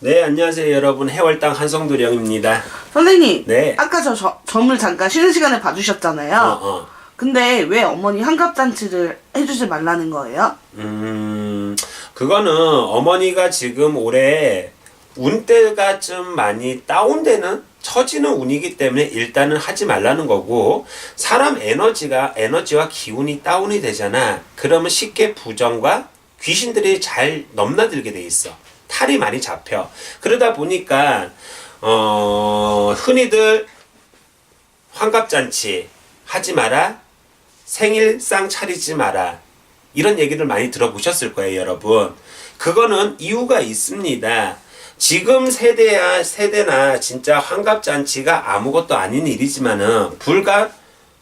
네, 안녕하세요, 여러분. 해월당 한성도령입니다. 선생님, 네. 아까 저, 저 점을 잠깐 쉬는 시간에 봐주셨잖아요. 어, 어. 근데 왜 어머니 환갑잔치를 해주지 말라는 거예요? 음, 그거는 어머니가 지금 올해 운대가 좀 많이 다운되는 처지는 운이기 때문에 일단은 하지 말라는 거고 사람 에너지가 에너지와 기운이 다운이 되잖아. 그러면 쉽게 부정과 귀신들이 잘 넘나들게 돼 있어. 탈이 많이 잡혀. 그러다 보니까 어 흔히들 환갑잔치 하지 마라. 생일상 차리지 마라. 이런 얘기를 많이 들어보셨을 거예요, 여러분. 그거는 이유가 있습니다. 지금 세대야, 세대나 진짜 환갑잔치가 아무것도 아닌 일이지만은, 불과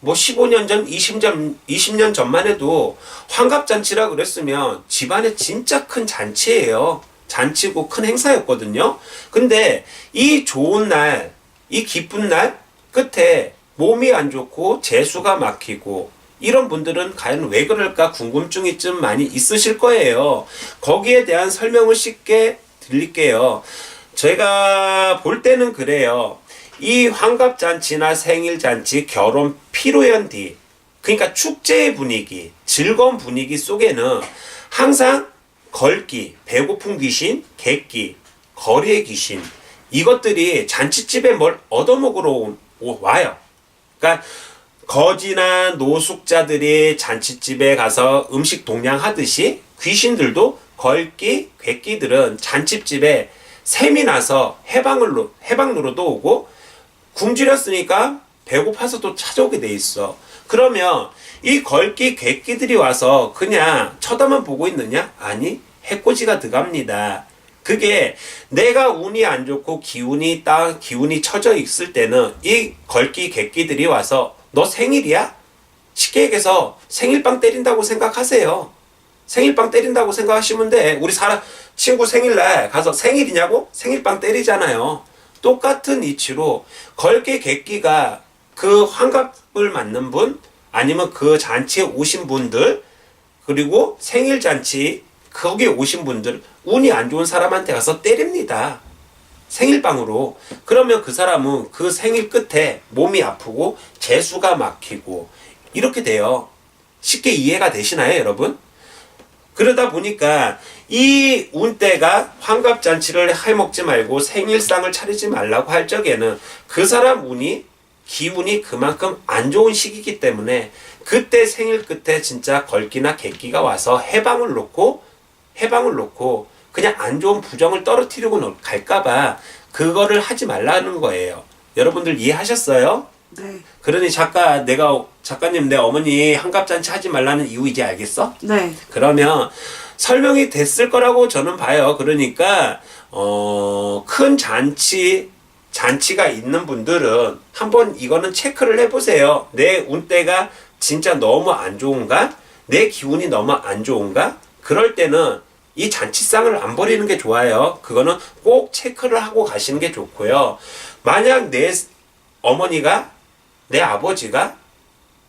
뭐 15년 전, 20년, 20년 전만 해도 환갑잔치라 그랬으면 집안에 진짜 큰 잔치예요. 잔치고 큰 행사였거든요. 근데 이 좋은 날, 이 기쁜 날 끝에 몸이 안 좋고 재수가 막히고 이런 분들은 과연 왜 그럴까 궁금증이 좀 많이 있으실 거예요. 거기에 대한 설명을 쉽게 드릴게요. 제가 볼 때는 그래요. 이 환갑잔치나 생일잔치, 결혼 피로연디, 그러니까 축제의 분위기, 즐거운 분위기 속에는 항상 걸기, 배고픈 귀신, 객기, 거리의 귀신, 이것들이 잔치집에 뭘 얻어먹으러 와요. 그러니까 거지나 노숙자들이 잔치집에 가서 음식 동냥하듯이 귀신들도 걸기, 객기들은 잔치집에 샘이 나서 해방을 노- 해방 노로도 오고 굶주렸으니까 배고파서 또 찾아오게 돼 있어. 그러면 이 걸기 객기들이 와서 그냥 쳐다만 보고 있느냐? 아니, 해코지가 들어갑니다. 그게 내가 운이 안 좋고 기운이 따 기운이 처져 있을 때는 이 걸기 객기들이 와서 너 생일이야? 쉽게 얘기해서 생일빵 때린다고 생각하세요. 생일빵 때린다고 생각하시면 돼. 우리 사람 친구 생일날 가서 생일이냐고 생일빵 때리잖아요. 똑같은 이치로 걸개 객기가 그 환갑을 맞는 분 아니면 그 잔치에 오신 분들 그리고 생일 잔치 거기에 오신 분들 운이 안 좋은 사람한테 가서 때립니다. 생일빵으로. 그러면 그 사람은 그 생일 끝에 몸이 아프고 재수가 막히고 이렇게 돼요. 쉽게 이해가 되시나요, 여러분? 그러다 보니까 이 운때가 환갑잔치를 해먹지 말고 생일상을 차리지 말라고 할 적에는 그 사람 운이 기운이 그만큼 안 좋은 시기이기 때문에 그때 생일 끝에 진짜 걸기나 객기가 와서 해방을 놓고 해방을 놓고 그냥 안 좋은 부정을 떨어뜨리고 놓- 갈까봐 그거를 하지 말라는 거예요. 여러분들 이해하셨어요? 네. 그러니 작가 내가 작가님 내 어머니 한갑잔치 하지 말라는 이유 이제 알겠어? 네. 그러면 설명이 됐을 거라고 저는 봐요. 그러니까 어, 큰 잔치 잔치가 있는 분들은 한번 이거는 체크를 해보세요. 내 운때가 진짜 너무 안 좋은가? 내 기운이 너무 안 좋은가? 그럴 때는 이 잔치상을 안 버리는 게 좋아요. 그거는 꼭 체크를 하고 가시는 게 좋고요. 만약 내 어머니가 내 아버지가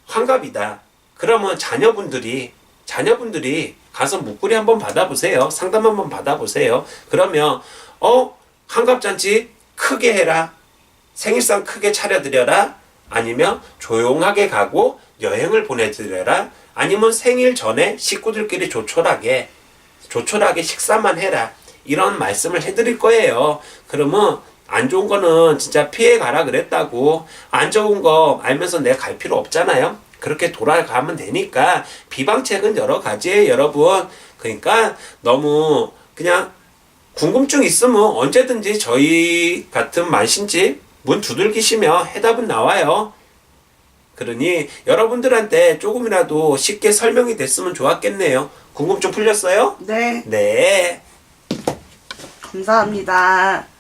환갑이다. 그러면 자녀분들이 자녀분들이 가서 묵구리 한번 받아보세요. 상담 한번 받아보세요. 그러면 어 환갑잔치 크게 해라. 생일상 크게 차려드려라. 아니면 조용하게 가고 여행을 보내드려라. 아니면 생일 전에 식구들끼리 조촐하게 조촐하게 식사만 해라. 이런 말씀을 해드릴 거예요. 그러면 안 좋은 거는 진짜 피해 가라 그랬다고 안 좋은 거 알면서 내가 갈 필요 없잖아요. 그렇게 돌아가면 되니까 비방책은 여러 가지예요, 여러분. 그러니까 너무 그냥 궁금증 있으면 언제든지 저희 같은 만신집 문 두들기시면 해답은 나와요. 그러니 여러분들한테 조금이라도 쉽게 설명이 됐으면 좋았겠네요. 궁금증 풀렸어요? 네. 네. 감사합니다.